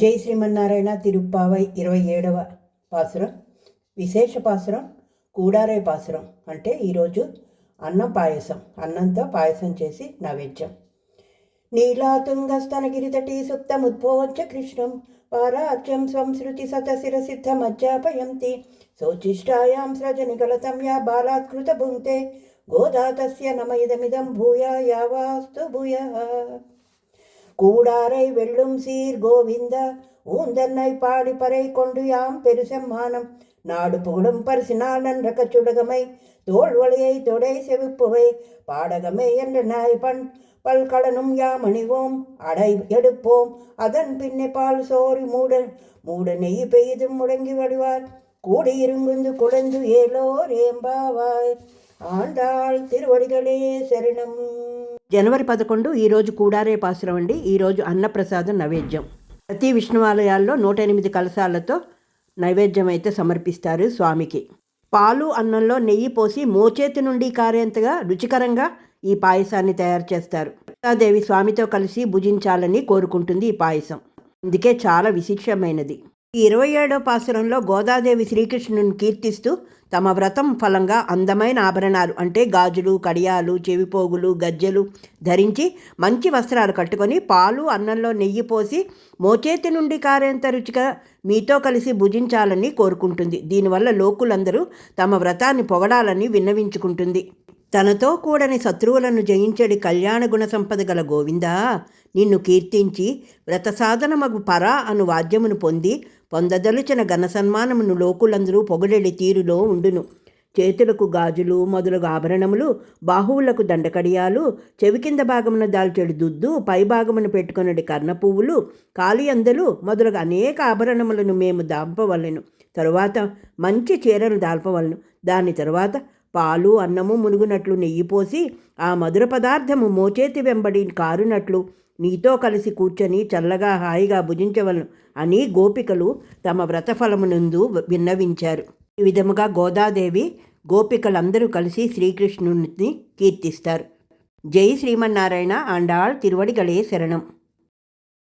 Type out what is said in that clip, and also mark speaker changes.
Speaker 1: జై శ్రీమన్నారాయణ తిరుప్పావై ఇరవై ఏడవ పాసురం. విశేష పాసురం కూడారే పాసురం అంటే ఈరోజు అన్నం పాయసం అన్నంతో పాయసం చేసి నైవేద్యం. నీలాతుంగస్తనగిరితటి సుప్తముద్భోజ కృష్ణం పారార్చం సంస్కృతి సతశిరసిద్ధమజ్జాపయంతి శోచిష్టాయాం సృజనికలతం యా బాలాత్కృత భుంక్తే గోదాతస్య నమ ఇదమిదం భూయా యావాస్తు భూయ. கூடாரை வெல்லும் சீர் கோவிந்த ஊந்தன்னை பாடி பறை கொண்டு யாம் பெருசம்மானம். நாடு புகழும் பரிசினால் நன்ற கச்சுடகமை தோல் வழியை தொடை செவிப்புவை பாடகமே என்ற நாய் பண் பல்கடனும் யாம் அணிவோம் அடை எடுப்போம். அதன் பின்னே பால் சோறு மூட மூட நெய் பெய்தும் முடங்கி வடிவார் கூடியிருங்குந்து குழந்து ஏலோர் ஏம்பாவாய். ఆండాల్ తిరువడిగలే శరణం. జనవరి పదకొండు ఈరోజు కూడారేపాసురం అండి. ఈరోజు అన్నప్రసాదం నైవేద్యం. ప్రతి విష్ణువాలయాల్లో నూట ఎనిమిది కలశాలతో నైవేద్యం అయితే సమర్పిస్తారు స్వామికి. పాలు అన్నంలో నెయ్యి పోసి మోచేతి నుండి కారేంతగా రుచికరంగా ఈ పాయసాన్ని తయారు చేస్తారు. సీతాదేవి స్వామితో కలిసి భుజించాలని కోరుకుంటుంది ఈ పాయసం. అందుకే చాలా విశిష్టమైనది. ఈ ఇరవై ఏడో పాసురంలో గోదాదేవి శ్రీకృష్ణుని కీర్తిస్తూ తమ వ్రతం ఫలంగా అందమైన ఆభరణాలు అంటే గాజులు కడియాలు చెవిపోగులు గజ్జెలు ధరించి మంచి వస్త్రాలు కట్టుకొని పాలు అన్నంలో నెయ్యి పోసి మోచేతి నుండి కారేంత రుచిగా మీతో కలిసి భుజించాలని కోరుకుంటుంది. దీనివల్ల లోకులందరూ తమ వ్రతాన్ని పొగడాలని విన్నవించుకుంటుంది. తనతో కూడని శత్రువులను జయించడి కళ్యాణ గుణ సంపద గల గోవిందా నిన్ను కీర్తించి వ్రత సాధనమగు పరా అను వాద్యమును పొంది పొందదలుచిన ఘన సన్మానమును లోకులందరూ పొగడెడి తీరులో ఉండును. చేతులకు గాజులు మొదలగు ఆభరణములు బాహువులకు దండకడియాలు చెవి కింద భాగమున దాల్చెడు దుద్దు పై భాగమున పెట్టుకున్నది కర్ణ పువ్వులు కాలియందలు మొదలగు అనేక ఆభరణములను మేము దాంపవలను. తరువాత మంచి చీరలు దాల్పవలను. దాని తరువాత పాలు అన్నము మునుగునట్లు నెయ్యి పోసి ఆ మధుర పదార్థము మోచేతి వెంబడి కారునట్లు నీతో కలిసి కూర్చొని చల్లగా హాయిగా భుజించవలను అని గోపికలు తమ వ్రతఫలమునందు విన్నవించారు. ఈ విధముగా గోదాదేవి గోపికలందరూ కలిసి శ్రీకృష్ణుని కీర్తిస్తారు. జై శ్రీమన్నారాయణ ఆండాళ్ తిరువడిగలే శరణం.